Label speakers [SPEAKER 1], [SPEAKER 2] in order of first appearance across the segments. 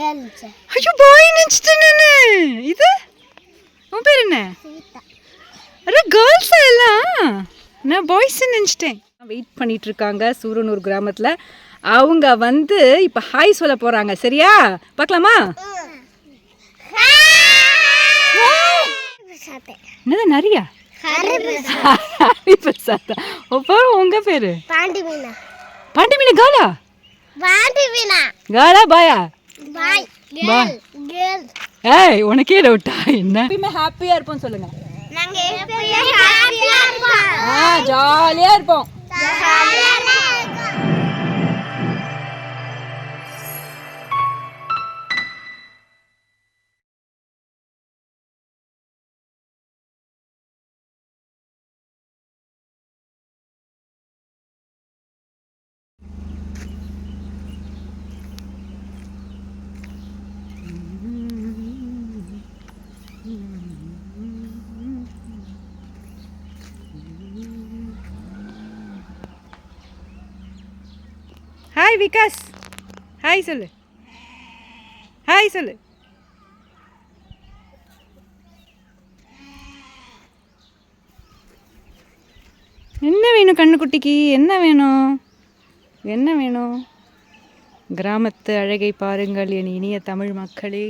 [SPEAKER 1] Girls
[SPEAKER 2] ஐயோ பாய் நினச்சிட்டேன் நான் இது உன் பேர் என்ன அரே கேர்ள்ஸா எல்லாம் நான் பாய்ஸ் நினச்சிட்டேன் வெயிட் பண்ணிட்டு இருக்காங்க சூரனூர் கிராமத்தில் அவங்க வந்து இப்போ ஹாய் சொல்ல போகிறாங்க சரியா பார்க்கலாமா என்னது நிறையா உங்கள் பேர்
[SPEAKER 1] பாண்டி மீனா
[SPEAKER 2] பாண்டி மீன் கேர்ளா
[SPEAKER 1] பாண்டி மீனா
[SPEAKER 2] கேர்ளா பாயா
[SPEAKER 1] பாய். கேர்ள்
[SPEAKER 2] ஏய் உனக்கே டவுட்டா என்ன? எப்பயுமே ஹாப்பியாக இருப்போம் சொல்லுங்கள்
[SPEAKER 1] நாங்க எப்பயும் ஹாப்பியா இருப்போம்.
[SPEAKER 2] ஆ ஜாலியாக இருப்போம். ஹாய் விகாஸ் ஹாய் சொல்லு. ஹாய் சொல்லு. என்ன வேணும் கண்ணுக்குட்டிக்கு? என்ன வேணும்? என்ன வேணும்? கிராமத்து அழகை பாருங்கள் என் இனிய தமிழ் மக்களே.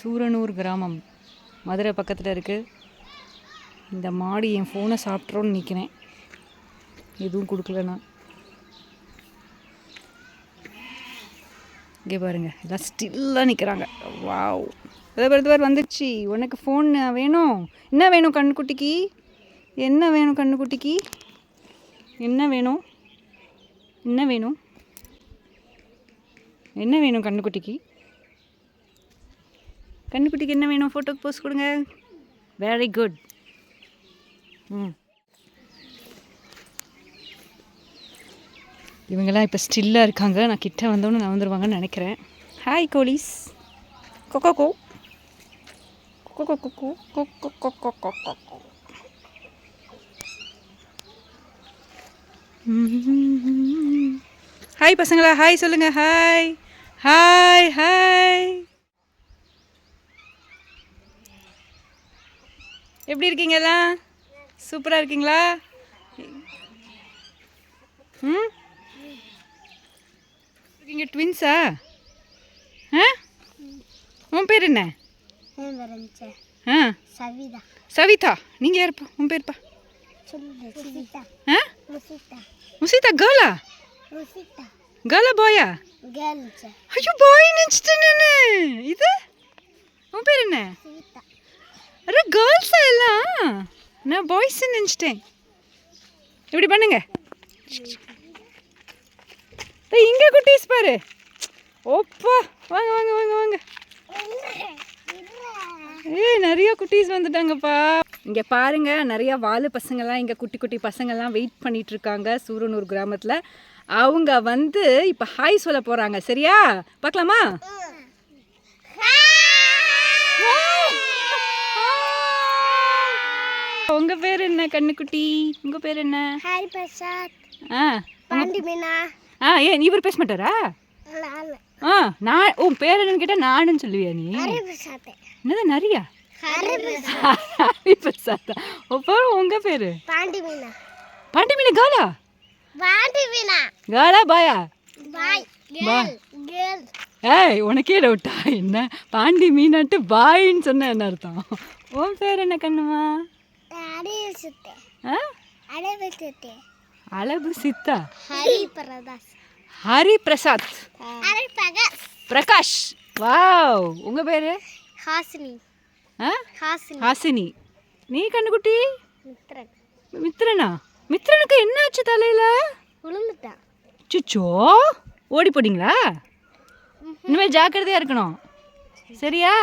[SPEAKER 2] சூரனூர் கிராமம். மதுரை பக்கத்தில் இருக்குது இந்த மாடு என் ஃபோனை சாப்பிட்றோன்னு நிற்கிறேன் எதுவும் கொடுக்கல நான் இங்கே பாருங்கள் எல்லாம் ஸ்டில்லாக நிற்கிறாங்க வாவ் அதே வந்துச்சு வந்துடுச்சு உனக்கு ஃபோன் வேணும்? என்ன வேணும் கண்ணுக்குட்டிக்கு? என்ன வேணும் கண்ணுக்குட்டிக்கு? என்ன வேணும்? என்ன வேணும்? என்ன வேணும் கண்ணுக்குட்டிக்கு? கண்ணுக்குட்டிக்கு என்ன வேணும்? ஃபோட்டோக்கு போஸ்ட் கொடுங்க. வெரி குட் ம். இவங்கெல்லாம் இப்போ ஸ்டில்லாக இருக்காங்க. நான் கிட்ட வந்தோன்னு நான் வந்துடுவாங்கன்னு நினைக்கிறேன். ஹாய் கோலிஸ் கொக்கோ கோ கொக்கோ கொக்கோ கொக்கோ கொக்கோ கொக்கோ ஹாய் பசங்களா. ஹாய் சொல்லுங்க. ஹாய் ஹாய் ஹாய் எப்படி இருக்கீங்க எல்லாம்? சூப்பராக இருக்கீங்களா? ம்? இருக்கீங்க ட்வின்ஸா ஆ? உன் பேர் என்ன? ஆ.
[SPEAKER 1] சவிதா.
[SPEAKER 2] சவிதா. நீங்கள் யாருப்பா உன் பேர்ப்பா ஆ?
[SPEAKER 1] முசிதா
[SPEAKER 2] கேர்ளா கேர்ளா பாயா ஐயோ பாய் நினச்சிட்டேன் நான். இது? உன் பேர் என்ன? அரே கேர்ள்ஸா எல்லாம்? நான் பாய்ஸ் நினச்சிட்டேன். இப்படி பண்ணுங்க. இங்க குட்டீஸ் பாரு. ஓப்பா வாங்க வாங்க வாங்க வாங்க. ஏய் நிறைய குட்டீஸ் வந்துட்டாங்கப்பா. இங்கே பாருங்க நிறைய வாலு பசங்கள்லாம் இங்கே குட்டி குட்டி பசங்கள்லாம் வெயிட் பண்ணிட்டு இருக்காங்க சூரனூர் கிராமத்தில். அவங்க வந்து இப்போ ஹாய் சொல்ல போகிறாங்க சரியா? பார்க்கலாமா? உங்க பேர் என்ன கண்ணுக்குட்டி உங்க பேர் என்ன?
[SPEAKER 1] ஹரி பிரசாத்
[SPEAKER 2] ஆ
[SPEAKER 1] பாண்டி மீனா
[SPEAKER 2] ஆ ஏன் இவர் பேச மாட்டாரா? ஆ நான் உன் பேர் என்னன்னு கேட்டால் நானுன்னு சொல்லுவியா நீ? என்னது நிறையா
[SPEAKER 1] பிரசாத்.
[SPEAKER 2] அப்புறம் உங்க பேரு?
[SPEAKER 1] பாண்டி மீனா.
[SPEAKER 2] பாண்டி மீன் காலா
[SPEAKER 1] பாண்டி மீனா.
[SPEAKER 2] காலா பாயா
[SPEAKER 1] பாய். கேர்ள்
[SPEAKER 2] ஏய் உனக்கே டவுட்டா என்ன? பாண்டி மீனாட்டு பாயின்னு சொன்ன என்ன அர்த்தம்? உன் பேர் என்ன கண்ணுமா?
[SPEAKER 1] சுத்தே.
[SPEAKER 2] ஆ?
[SPEAKER 1] சுத்தே.
[SPEAKER 2] அழகு சித்தா
[SPEAKER 1] ஹரி பிரதாஸ்
[SPEAKER 2] ஹரி பிரசாத்
[SPEAKER 1] பிரகாஷ்
[SPEAKER 2] பிரகாஷ் வாவ் உங்க பேரு
[SPEAKER 1] ஹாசினி
[SPEAKER 2] ஆ
[SPEAKER 1] ஹாசினி
[SPEAKER 2] ஹாசினி நீ கண்ணுக்குட்டி
[SPEAKER 1] மித்ரன்
[SPEAKER 2] மித்ரனா மித்ரனுக்கு என்னாச்சு தலையில
[SPEAKER 1] விழுந்துட்டான்
[SPEAKER 2] சுச்சோ ஓடி போடிங்களா இனிமேல் ஜாக்கிரதையா இருக்கணும் சரியா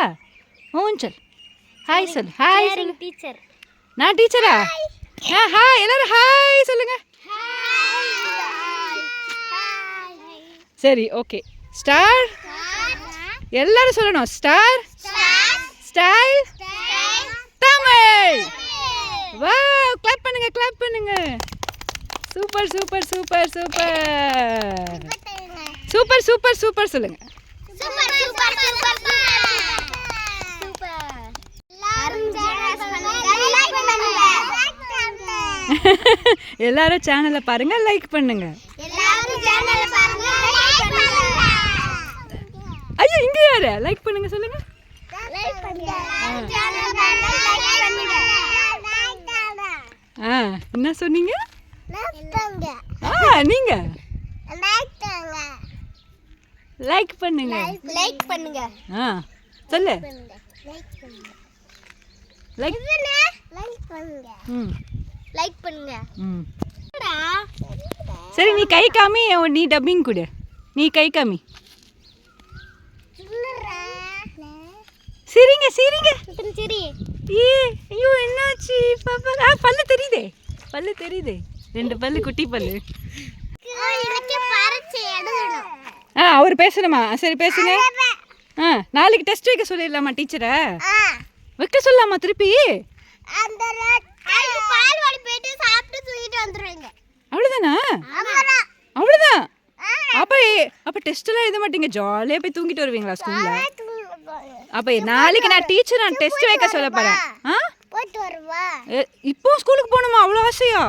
[SPEAKER 2] ஊஞ்சல் ஹாய் சொல் ஹாய்
[SPEAKER 1] டீச்சர்
[SPEAKER 2] நான் டீச்சரா ஆ ஹாய் எல்லாரும் ஹாய் சொல்லுங்க சரி ஓகே ஸ்டார் எல்லாரும் சொல்லணும். ஸ்டார் ஸ்டைல் தமிழ் வா கிளாப் பண்ணுங்க கிளாப் பண்ணுங்க. Super super super super super super super சொல்லுங்க.
[SPEAKER 1] சூப்பர் சூப்பர் சூப்பர் சூப்பர் எல்லாரும் லைக் பண்ணுங்க.
[SPEAKER 2] எல்லாரும் சேனலை பாருங்க லைக் பண்ணுங்க
[SPEAKER 1] எல்லாரும் சேனலை பாருங்க லைக் பண்ணுங்க
[SPEAKER 2] ஐயோ இங்க யாரு லைக் பண்ணுங்க சொல்லுங்க ஆ என்ன சொன்னீங்க ஆ நீங்க
[SPEAKER 1] லைக் பண்ணுங்க
[SPEAKER 2] லைக் பண்ணுங்க
[SPEAKER 1] லைக் பண்ணுங்க
[SPEAKER 2] ஆ சொல்லு
[SPEAKER 1] லைக் பண்ணுங்க
[SPEAKER 2] லைக்
[SPEAKER 1] லைக் பண்ணுங்க
[SPEAKER 2] ம்
[SPEAKER 1] லைக் பண்ணுங்க
[SPEAKER 2] ம் சரி நீ கை காமி நீ டப்பிங் கொடு நீ கை காமி சிரிங்க சிரிங்க.
[SPEAKER 1] சரி.
[SPEAKER 2] ஏ ஐயோ என்னாச்சு? பாப்பா ஆ பல்லு தெரியுதே. பல்லு தெரியுதே. ரெண்டு பல்லு குட்டி பல்லு. ஆ அவர் பேசணுமா? சரி பேசுங்க. ஆ நாளைக்கு டெஸ்ட் வைக்க சொல்லிடலாமா டீச்சரை வைக்க சொல்லலாமா திருப்பி?
[SPEAKER 1] அந்த அதுக்கு பால்வாடி போயிட்டு சாப்பிட்டு வந்துருவீங்க.
[SPEAKER 2] அவ்வளோதானா
[SPEAKER 1] அவ்வளோதான்
[SPEAKER 2] அப்போ அப்போ டெஸ்ட்டெல்லாம் எழுத மாட்டீங்க. ஜாலியாக போய் தூங்கிட்டு வருவீங்களா ஸ்கூலில் அப்போ நாளைக்கு நான் டீச்சர் நான் டெஸ்ட் வைக்க சொல்ல போகிறேன் ஆ? இப்போ ஸ்கூலுக்கு போகணுமா? அவ்வளோ ஆசையா?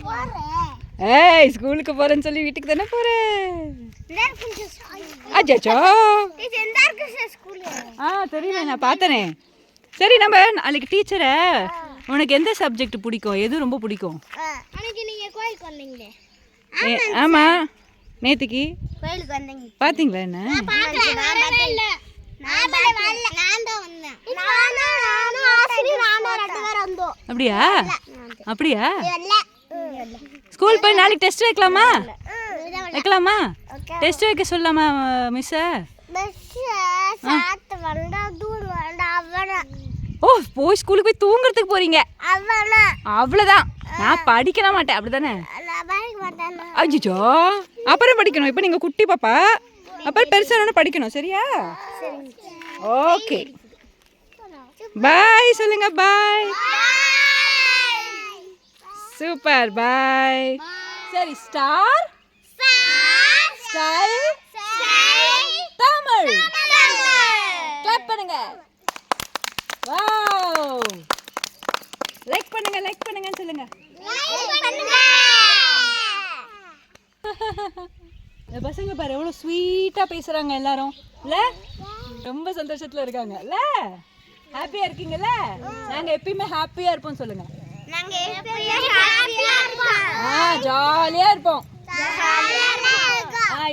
[SPEAKER 1] போறேன்.
[SPEAKER 2] ஏய் ஸ்கூலுக்கு போகிறேன்னு சொல்லி வீட்டுக்கு தானே போகிறேன்
[SPEAKER 1] ஸ்கூல்.
[SPEAKER 2] ஆ தெரியல நான் பார்த்தனே. சரி நம்ம நாளைக்கு டீச்சரை உனக்கு எந்த சப்ஜெக்ட் பிடிக்கும்? எது ரொம்ப பிடிக்கும்?
[SPEAKER 1] அன்னைக்கு நீங்க கோயிலுக்கு வந்தீங்களே.
[SPEAKER 2] ஏ, ஆமா. நேத்திக்கு?
[SPEAKER 1] கோயிலுக்கு வந்தீங்க.
[SPEAKER 2] பார்த்தீங்களா என்ன? அப்படியா? அப்படியா?
[SPEAKER 1] இல்ல
[SPEAKER 2] ஸ்கூல் போய் நாளைக்கு டெஸ்ட் வைக்கலாமா? வைக்கலாமா? டெஸ்ட் வைக்க சொல்லலாமா
[SPEAKER 1] அவன.
[SPEAKER 2] ஓ போய் ஸ்கூலுக்கு போய் தூங்குறதுக்கு போறீங்க.
[SPEAKER 1] அவன.
[SPEAKER 2] அவ்வளோதான் நான் படிக்க மாட்டேன் அப்படிதானே?
[SPEAKER 1] நான் படிக்க மாட்டேன்
[SPEAKER 2] அஜிச்சோ அப்புறம் படிக்கணும். இப்போ நீங்கள் குட்டி பாப்பா. அப்புறம் பெருசானோன்னு படிக்கணும் சரியா? ஓகே. பாய் சொல்லுங்க பாய் சூப்பர் பாய் சரி ஸ்டார் ஸ்டைல் தமிழ் கிளாப் பண்ணுங்க. வாவ் லைக் பண்ணுங்க லைக் பண்ணுங்கன்னு சொல்லுங்க. இந்த பசங்க பாரு எவ்வளோ ஸ்வீட்டாக பேசுகிறாங்க எல்லாரும். இல்ல ரொம்ப சந்தோஷத்தில் இருக்காங்க. இல்ல ஹாப்பியாக இருக்கீங்கல்ல? நாங்கள் எப்பயுமே ஹாப்பியாக இருப்போம் சொல்லுங்க. ஆ ஜாலியாக இருப்போம்.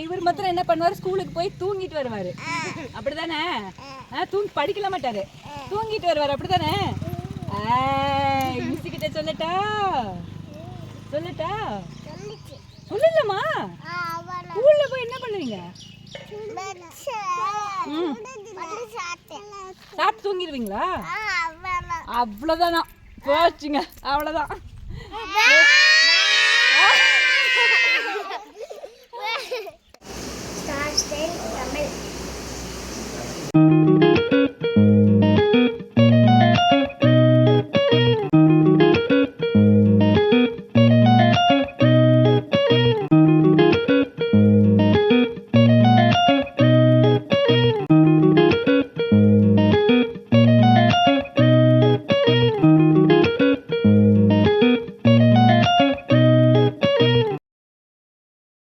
[SPEAKER 2] இவர் மாத்திரம் என்ன பண்ணுவார்? ஸ்கூலுக்கு போய் தூங்கிட்டு வருவார். அப்படிதானே? ஆ தூங்கி படிக்கல மாட்டாரு. தூங்கிட்டு வருவார் அப்படிதானே? மிஸ் கிட்ட சொல்லட்டா? சொல்லட்டா? சொல்லலாமா
[SPEAKER 1] அவன
[SPEAKER 2] ஸ்கூல்ல போய் என்ன பண்ணுவீங்க? சாப்பிட்டு தூங்கிடுவீங்களா? அவ்வளோதானா போச்சுங்க. அவ்வளோதான்.